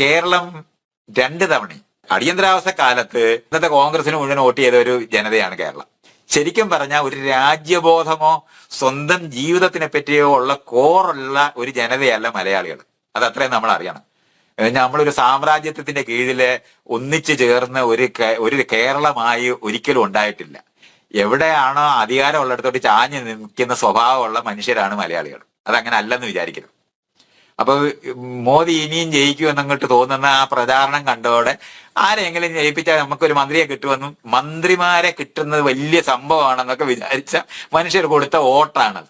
കേരളം രണ്ട് തവണ അടിയന്തരാവസ്ഥ കാലത്ത് ഇന്നത്തെ കോൺഗ്രസിന് മുഴുവൻ വോട്ട് ചെയ്ത ഒരു ജനതയാണ് കേരളം. ശരിക്കും പറഞ്ഞാൽ ഒരു രാജ്യബോധമോ സ്വന്തം ജീവിതത്തിനെ പറ്റിയോ ഉള്ള കോറുള്ള ഒരു ജനതയല്ല മലയാളികൾ. അത് അത്രയും നമ്മൾ അറിയണം. നമ്മളൊരു സാമ്രാജ്യത്വത്തിന്റെ കീഴിൽ ഒന്നിച്ചു ചേർന്ന് ഒരു ഒരു കേരളമായി ഒരിക്കലും ഉണ്ടായിട്ടില്ല. എവിടെയാണോ അധികാരമുള്ളിടത്തോട്ട് ചാഞ്ഞു നിൽക്കുന്ന സ്വഭാവമുള്ള മനുഷ്യരാണ് മലയാളികൾ. അതങ്ങനെ അല്ലെന്ന് വിചാരിക്കരുത്. അപ്പൊ മോദി ഇനിയും ജയിക്കുമെന്നങ്ങോട്ട് തോന്നുന്ന ആ പ്രചാരണം കണ്ടതോടെ ആരെങ്കിലും ജയിപ്പിച്ചാൽ നമുക്കൊരു മന്ത്രിയെ കിട്ടുമെന്നും മന്ത്രിമാരെ കിട്ടുന്നത് വലിയ സംഭവമാണെന്നൊക്കെ വിചാരിച്ച മനുഷ്യർ കൊടുത്ത വോട്ടാണത്.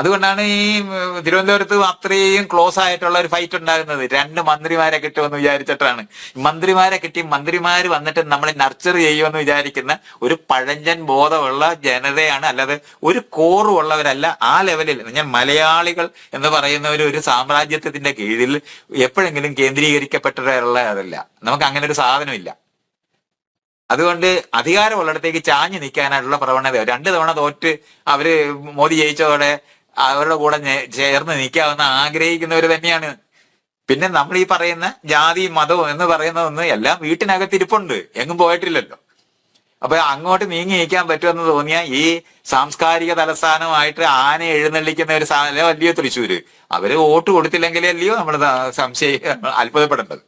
അതുകൊണ്ടാണ് ഈ തിരുവനന്തപുരത്ത് അത്രയും ക്ലോസ് ആയിട്ടുള്ള ഒരു ഫൈറ്റ് ഉണ്ടാകുന്നത് രണ്ട് മന്ത്രിമാരെ കിട്ടുമെന്ന് വിചാരിച്ചിട്ടാണ്. മന്ത്രിമാരെ കിട്ടി മന്ത്രിമാർ വന്നിട്ട് നമ്മളെ നർച്ചർ ചെയ്യുമെന്ന് വിചാരിക്കുന്ന ഒരു പഴഞ്ചൻ ബോധമുള്ള ജനതയാണ്. അല്ലാതെ ഒരു കോറുള്ളവരല്ല ആ ലെവലിൽ ഞാൻ മലയാളികൾ എന്ന് പറയുന്നവർ ഒരു സാമ്രാജ്യത്വത്തിന്റെ കീഴിൽ എപ്പോഴെങ്കിലും കേന്ദ്രീകരിക്കപ്പെട്ടവരുള്ളതല്ല നമുക്ക് അങ്ങനെ ഒരു സാധനമില്ല. അതുകൊണ്ട് അധികാരമുള്ളിടത്തേക്ക് ചാഞ്ഞു നിൽക്കാനായിട്ടുള്ള പ്രവണത. രണ്ട് തവണ തോറ്റ് അവർ മോദി ജയിച്ചതോടെ അവരുടെ കൂടെ ചേർന്ന് നിൽക്കാമെന്ന് ആഗ്രഹിക്കുന്നവർ തന്നെയാണ്. പിന്നെ നമ്മൾ ഈ പറയുന്ന ജാതി മതവും എന്ന് പറയുന്നതൊന്നും എല്ലാം വീട്ടിനകത്ത് ഇരിപ്പുണ്ട് എങ്ങും പോയിട്ടില്ലല്ലോ. അപ്പൊ അങ്ങോട്ട് നീങ്ങി നീക്കാൻ പറ്റുമെന്ന് തോന്നിയ ഈ സാംസ്കാരിക തലസ്ഥാനമായിട്ട് ആന എഴുന്നള്ളിക്കുന്ന ഒരു സ്ഥലം അല്ലയോ തൃശ്ശൂര്? അവർ വോട്ട് കൊടുത്തില്ലെങ്കിലേ അല്ലയോ നമ്മൾ സംശയം അത്ഭുതപ്പെടേണ്ടത്.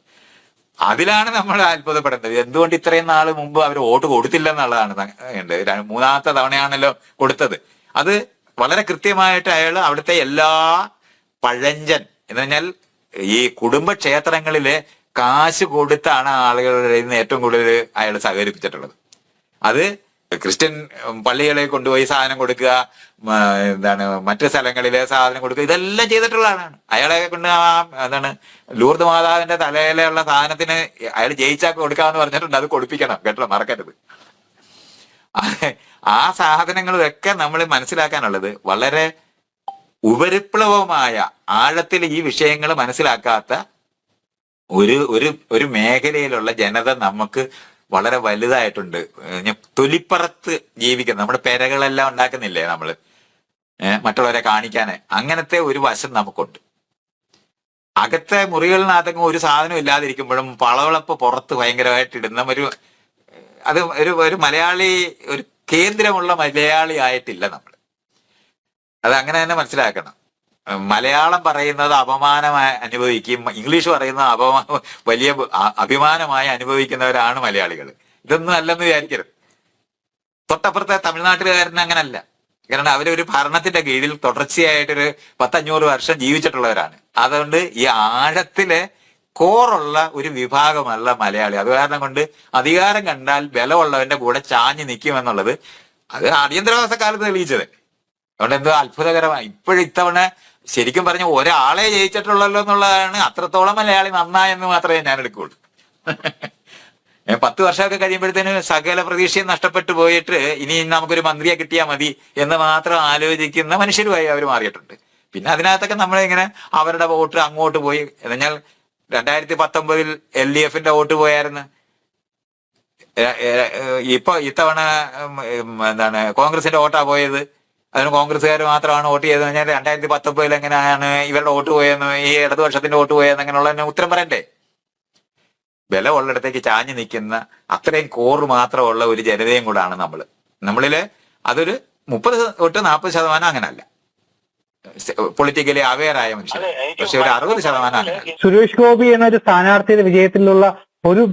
അതിലാണ് നമ്മൾ അത്ഭുതപ്പെടേണ്ടത്. എന്തുകൊണ്ട് ഇത്രയും നാൾ മുമ്പ് അവർ വോട്ട് കൊടുത്തില്ല എന്നുള്ളതാണ്. മൂന്നാമത്തെ തവണയാണല്ലോ കൊടുത്തത്. അത് വളരെ കൃത്യമായിട്ട് അയാൾ അവിടുത്തെ എല്ലാ പഴഞ്ചൻ എന്ന് പറഞ്ഞാൽ ഈ കുടുംബക്ഷേത്രങ്ങളിലെ കാശ് കൊടുത്താണ് ആളുകളുടെ ഏറ്റവും കൂടുതൽ അയാൾ സഹകരിപ്പിച്ചിട്ടുള്ളത്. അത് ക്രിസ്ത്യൻ പള്ളികളെ കൊണ്ടുപോയി സാധനം കൊടുക്കുക എന്താണ് മറ്റ് സ്ഥലങ്ങളിലെ സാധനം കൊടുക്കുക ഇതെല്ലാം ചെയ്തിട്ടുള്ള ആളാണ്. അയാളെ കൊണ്ട് ആ എന്താണ് ലൂർദ് മാതാവിന്റെ തലയിലുള്ള സാധനത്തിന് അയാൾ ജയിച്ചാൽ കൊടുക്കാന്ന് പറഞ്ഞിട്ടുണ്ട്. അത് കൊടുപ്പിക്കണം. കേട്ടോ മറക്കരുത്. ആ- സാധനങ്ങളൊക്കെ നമ്മൾ മനസ്സിലാക്കാനുള്ളത് വളരെ ഉപരിപ്ലവമായ ആഴത്തിൽ ഈ വിഷയങ്ങൾ മനസ്സിലാക്കാത്ത ഒരു ഒരു ഒരു മേഖലയിലുള്ള ജനത നമുക്ക് വളരെ വലുതായിട്ടുണ്ട്. തൊലിപ്പറത്ത് ജീവിക്കുന്നത് നമ്മുടെ പെരകളെല്ലാം ഉണ്ടാക്കുന്നില്ലേ നമ്മൾ മറ്റുള്ളവരെ കാണിക്കാന്. അങ്ങനത്തെ ഒരു വശം നമുക്കുണ്ട്. അകത്തെ മുറികളിനകത്തെങ്കിലും ഒരു സാധനം ഇല്ലാതിരിക്കുമ്പോഴും പളവളപ്പ് പുറത്ത് ഭയങ്കരമായിട്ട് ഇടുന്ന ഒരു അത് ഒരു ഒരു മലയാളി ഒരു കേന്ദ്രമുള്ള മലയാളി ആയിട്ടില്ല നമ്മൾ അത് അങ്ങനെ തന്നെ മനസ്സിലാക്കണം. മലയാളം പറയുന്നത് അപമാനമായി അനുഭവിക്കും ഇംഗ്ലീഷ് പറയുന്നത് അപമാ വലിയ അഭിമാനമായി അനുഭവിക്കുന്നവരാണ് മലയാളികൾ ഇതൊന്നും അല്ലെന്ന് വിചാരിക്കരുത്. തൊട്ടപ്പുറത്തെ തമിഴ്നാട്ടുകാരൻ അങ്ങനല്ല. കാരണം അവരൊരു ഭരണത്തിന്റെ കീഴിൽ തുടർച്ചയായിട്ടൊരു പത്തഞ്ഞൂറ് വർഷം ജീവിച്ചിട്ടുള്ളവരാണ്. അതുകൊണ്ട് ഈ ആഴത്തിലെ കോറുള്ള ഒരു വിഭാഗമല്ല മലയാളി. അത് കാരണം കൊണ്ട് അധികാരം കണ്ടാൽ ബലമുള്ളവന്റെ കൂടെ ചാഞ്ഞു നിൽക്കുമെന്നുള്ളത് അത് അടിയന്തരാവസ്ഥ കാലത്ത് തെളിയിച്ചത്. അതുകൊണ്ട് എന്തോ അത്ഭുതകരമാണ് ഇപ്പോഴും ഇത്തവണ ശരിക്കും പറഞ്ഞ ഒരാളെ ജയിച്ചിട്ടുള്ളല്ലോ എന്നുള്ളതാണ് അത്രത്തോളം മലയാളി നന്നായെന്ന് മാത്രമേ ഞാൻ എടുക്കുള്ളൂ പത്ത് വർഷമൊക്കെ കഴിയുമ്പോഴത്തേനും സകല പ്രതീക്ഷയും നഷ്ടപ്പെട്ടു പോയിട്ട് ഇനി നമുക്കൊരു മന്ത്രിയെ കിട്ടിയാൽ മതി എന്ന് മാത്രം ആലോചിക്കുന്ന മനുഷ്യരുമായി അവർ മാറിയിട്ടുണ്ട്. പിന്നെ അതിനകത്തൊക്കെ നമ്മളിങ്ങനെ അവരുടെ വോട്ട് അങ്ങോട്ട് പോയി. എന്നാൽ രണ്ടായിരത്തി പത്തൊമ്പതിൽ എൽ ഡി എഫിന്റെ വോട്ട് പോയായിരുന്നു. ഇപ്പൊ ഇത്തവണ എന്താണ് കോൺഗ്രസിന്റെ വോട്ടാ പോയത്. അതിന് കോൺഗ്രസ്സുകാർ മാത്രമാണ് വോട്ട് ചെയ്തത് കഴിഞ്ഞാൽ രണ്ടായിരത്തി പത്തൊമ്പതിൽ എങ്ങനെയാണ് ഇവരുടെ വോട്ട് പോയെന്ന് ഈ ഇടതുപക്ഷത്തിന്റെ വോട്ട് പോയെന്ന് അങ്ങനെയുള്ള ഉത്തരം പറയണ്ടേ? ബലമുള്ളിടത്തേക്ക് ചാഞ്ഞു നിൽക്കുന്ന അത്രയും കോറ് മാത്രമുള്ള ഒരു ജനതയും കൂടാണ് നമ്മൾ നമ്മളിൽ അതൊരു മുപ്പത് തൊട്ട് നാൽപ്പത് ശതമാനം അങ്ങനല്ല. പൊളിറ്റിക്കലി അവെയർ ആയ മനുഷ്യർ പക്ഷെ ഒരു അറുപത് ശതമാനം അങ്ങനല്ല സുരേഷ് ഗോപി എന്നൊരു സ്ഥാനാർത്ഥിയുടെ വിജയത്തിലുള്ള ഒരു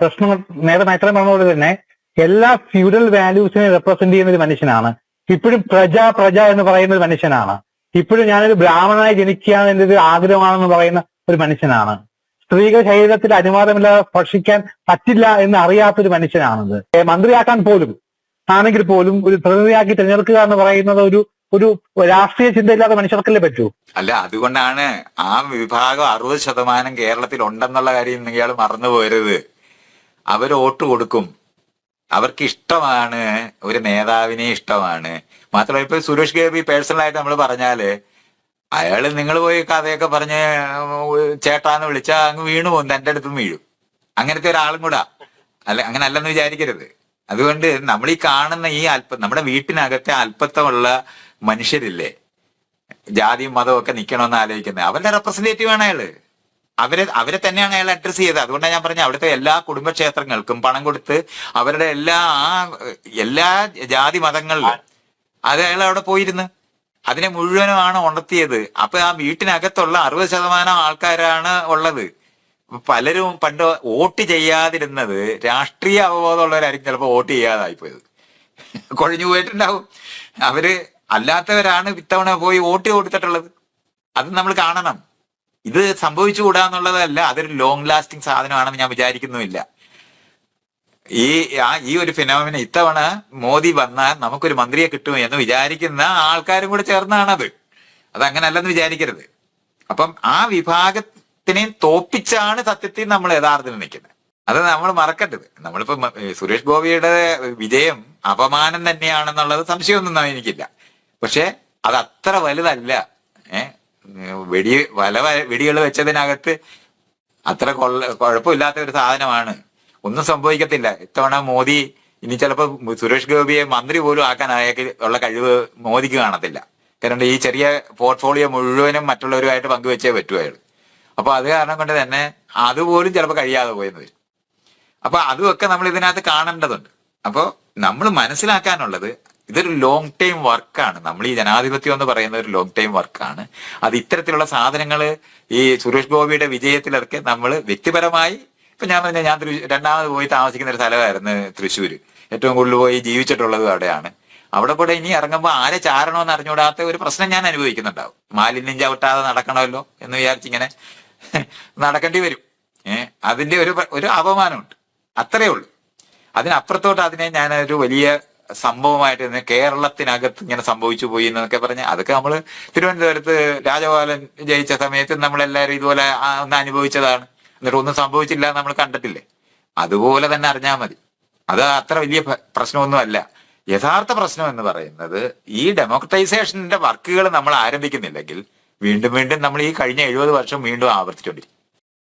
പ്രശ്നം നേരെ മൈത്രം പറഞ്ഞ തന്നെ എല്ലാ ഫ്യൂഡൽ വാല്യൂസിനെ റെപ്രസെന്റ് ചെയ്യുന്ന ഒരു മനുഷ്യനാണ്. ഇപ്പോഴും പ്രജ പ്രജ എന്ന് പറയുന്ന ഒരു മനുഷ്യനാണ്. ഇപ്പോഴും ഞാനൊരു ബ്രാഹ്മണനായി ജനിക്കുക എന്റെ ഒരു ആഗ്രഹമാണെന്ന് പറയുന്ന ഒരു മനുഷ്യനാണ്. സ്ത്രീകൾ ശരീരത്തിൽ അനുവാദമില്ലാതെ ഭക്ഷിക്കാൻ പറ്റില്ല എന്ന് അറിയാത്തൊരു മനുഷ്യനാണത്. മന്ത്രിയാക്കാൻ പോലും ആണെങ്കിൽ പോലും ഒരു പ്രതിനിധിയാക്കി തിരഞ്ഞെടുക്കുക എന്ന് പറയുന്നത് ഒരു ഒരു രാഷ്ട്രീയ ചിന്തയില്ലാത്ത മനുഷ്യർക്കല്ലേ പറ്റൂ? അല്ല അതുകൊണ്ടാണ് ആ വിഭാഗം അറുപത് ശതമാനം കേരളത്തിൽ ഉണ്ടെന്നുള്ള കാര്യം ഇയാൾ മറന്നു പോരുത്. അവർ വോട്ട് കൊടുക്കും. അവർക്ക് ഇഷ്ടമാണ് ഒരു നേതാവിനെ ഇഷ്ടമാണ്. മാത്രമല്ല ഇപ്പൊ സുരേഷ് ഗോപി പേഴ്സണലായിട്ട് നമ്മൾ പറഞ്ഞാൽ അയാൾ നിങ്ങൾ പോയി കഥയൊക്കെ പറഞ്ഞ് ചേട്ടാന്ന് വിളിച്ചാ അങ്ങ് വീണു പോകും എന്റെ അടുത്തും വീഴും. അങ്ങനത്തെ ഒരാളും കൂടാ. അല്ല അങ്ങനെ അല്ലെന്ന് വിചാരിക്കരുത്. അതുകൊണ്ട് നമ്മൾ ഈ കാണുന്ന ഈ അല്പ നമ്മുടെ വീട്ടിനകത്തെ അല്പത്തമുള്ള മനുഷ്യരില്ലേ? ജാതിയും മതവും ഒക്കെ നിൽക്കണമെന്ന് ആലോചിക്കുന്നത് അവരുടെ റെപ്രസെന്റേറ്റീവ് ആണ് അയാൾ. അവരെ അവരെ തന്നെയാണ് അയാൾ അഡ്രസ് ചെയ്തത്. അതുകൊണ്ടാണ് ഞാൻ പറഞ്ഞത് അവിടുത്തെ എല്ലാ കുടുംബക്ഷേത്രങ്ങൾക്കും പണം കൊടുത്ത് അവരുടെ എല്ലാ എല്ലാ ജാതി മതങ്ങളിലും അത് അയാൾ അവിടെ പോയിരുന്നു. അതിനെ മുഴുവനുമാണ് ഉണർത്തിയത്. അപ്പൊ ആ വീട്ടിനകത്തുള്ള അറുപത് ശതമാനം ആൾക്കാരാണ് ഉള്ളത്. പലരും പണ്ട് വോട്ട് ചെയ്യാതിരുന്നത് രാഷ്ട്രീയ അവബോധമുള്ളവരായിരിക്കും ചിലപ്പോൾ വോട്ട് ചെയ്യാതായി പോയത് കൊഴിഞ്ഞു പോയിട്ടുണ്ടാവും. അവർ അല്ലാത്തവരാണ് ഇത്തവണ പോയി വോട്ട് കൊടുത്തിട്ടുള്ളത്. അത് നമ്മൾ കാണണം. ഇത് സംഭവിച്ചുകൂടാ എന്നുള്ളതല്ല അതൊരു ലോങ് ലാസ്റ്റിംഗ് സാധനമാണെന്ന് ഞാൻ വിചാരിക്കുന്നുമില്ല. ഈ ആ ഈ ഒരു ഫിനോമിന ഇത്തവണ മോദി വന്നാൽ നമുക്കൊരു മന്ത്രിയെ കിട്ടും എന്ന് വിചാരിക്കുന്ന ആൾക്കാരും കൂടെ ചേർന്നാണത്. അത് അങ്ങനല്ലെന്ന് വിചാരിക്കരുത്. അപ്പം ആ വിഭാഗത്തിനെ തോപ്പിച്ചാണ് സത്യത്തിൽ നമ്മൾ യഥാർത്ഥത്തിൽ നിൽക്കുന്നത്. അത് നമ്മൾ മറക്കരുത്. നമ്മളിപ്പോ സുരേഷ് ഗോപിയുടെ വിജയം അപമാനം തന്നെയാണെന്നുള്ളത് സംശയമൊന്നും എനിക്കില്ല. പക്ഷെ അത് അത്ര വലുതല്ല. ഏഹ് വെടി വല വെടികൾ വെച്ചതിനകത്ത് അത്ര കൊള്ള കുഴപ്പമില്ലാത്ത ഒരു സാധനമാണ്. ഒന്നും സംഭവിക്കത്തില്ല. ഇത്തവണ മോദി ഇനി ചിലപ്പോൾ സുരേഷ് ഗോപിയെ മന്ത്രി പോലും ആക്കാൻ അയാൾക്ക് ഉള്ള കഴിവ് മോദിക്ക് കാണത്തില്ല. കാരണം ഈ ചെറിയ പോർട്ട്ഫോളിയോ മുഴുവനും മറ്റുള്ളവരുമായിട്ട് പങ്കുവെച്ചേ പറ്റൂ അയാൾ. അപ്പൊ അത് കാരണം കൊണ്ട് തന്നെ അതുപോലും ചിലപ്പോൾ കഴിയാതെ പോയെന്ന് വരും. അപ്പൊ അതുമൊക്കെ നമ്മൾ ഇതിനകത്ത് കാണേണ്ടതുണ്ട്. അപ്പോൾ നമ്മൾ മനസ്സിലാക്കാനുള്ളത് ഇതൊരു ലോങ് ടൈം വർക്കാണ് നമ്മൾ ഈ ജനാധിപത്യം എന്ന് പറയുന്ന ഒരു ലോങ് ടൈം വർക്കാണ് അത് ഇത്തരത്തിലുള്ള സാധനങ്ങൾ ഈ സുരേഷ് ഗോപിയുടെ വിജയത്തിലൊക്കെ നമ്മൾ വ്യക്തിപരമായി ഇപ്പൊ ഞാൻ പറഞ്ഞ ഞാൻ തൃശ്ശൂർ രണ്ടാമത് പോയി താമസിക്കുന്ന ഒരു സ്ഥലമായിരുന്നു തൃശ്ശൂര്. ഏറ്റവും കൂടുതൽ പോയി ജീവിച്ചിട്ടുള്ളതും അവിടെയാണ്. അവിടെ കൂടെ ഇനി ഇറങ്ങുമ്പോൾ ആരെ ചാരണമെന്ന് അറിഞ്ഞുകൂടാത്ത ഒരു പ്രശ്നം ഞാൻ അനുഭവിക്കുന്നുണ്ടാവും. മാലിന്യം ചവിട്ടാതെ നടക്കണമല്ലോ എന്ന് വിചാരിച്ചിങ്ങനെ നടക്കേണ്ടി വരും. ഏഹ് അതിന്റെ ഒരു ഒരു അപമാനമുണ്ട്. അത്രയേ ഉള്ളൂ. അതിനപ്പുറത്തോട്ട് അതിനെ ഞാൻ ഒരു വലിയ സംഭവമായിട്ട് കേരളത്തിനകത്ത് ഇങ്ങനെ സംഭവിച്ചു പോയി എന്നൊക്കെ പറഞ്ഞ് അതൊക്കെ നമ്മൾ തിരുവനന്തപുരത്ത് രാജഗോപാലൻ ജയിച്ച സമയത്ത് നമ്മളെല്ലാവരും ഇതുപോലെ ഒന്ന് അനുഭവിച്ചതാണ്. എന്നിട്ട് ഒന്നും സംഭവിച്ചില്ല നമ്മൾ കണ്ടിട്ടില്ലേ? അതുപോലെ തന്നെ അറിഞ്ഞാൽ മതി. അത് അത്ര വലിയ പ്രശ്നമൊന്നും അല്ല യഥാർത്ഥ പ്രശ്നം എന്ന് പറയുന്നത് ഈ ഡെമോക്രട്ടൈസേഷന്റെ വർക്കുകൾ നമ്മൾ ആരംഭിക്കുന്നില്ലെങ്കിൽ വീണ്ടും വീണ്ടും നമ്മൾ ഈ കഴിഞ്ഞ എഴുപത് വർഷം വീണ്ടും ആവർത്തിച്ചുകൊണ്ടിരിക്കും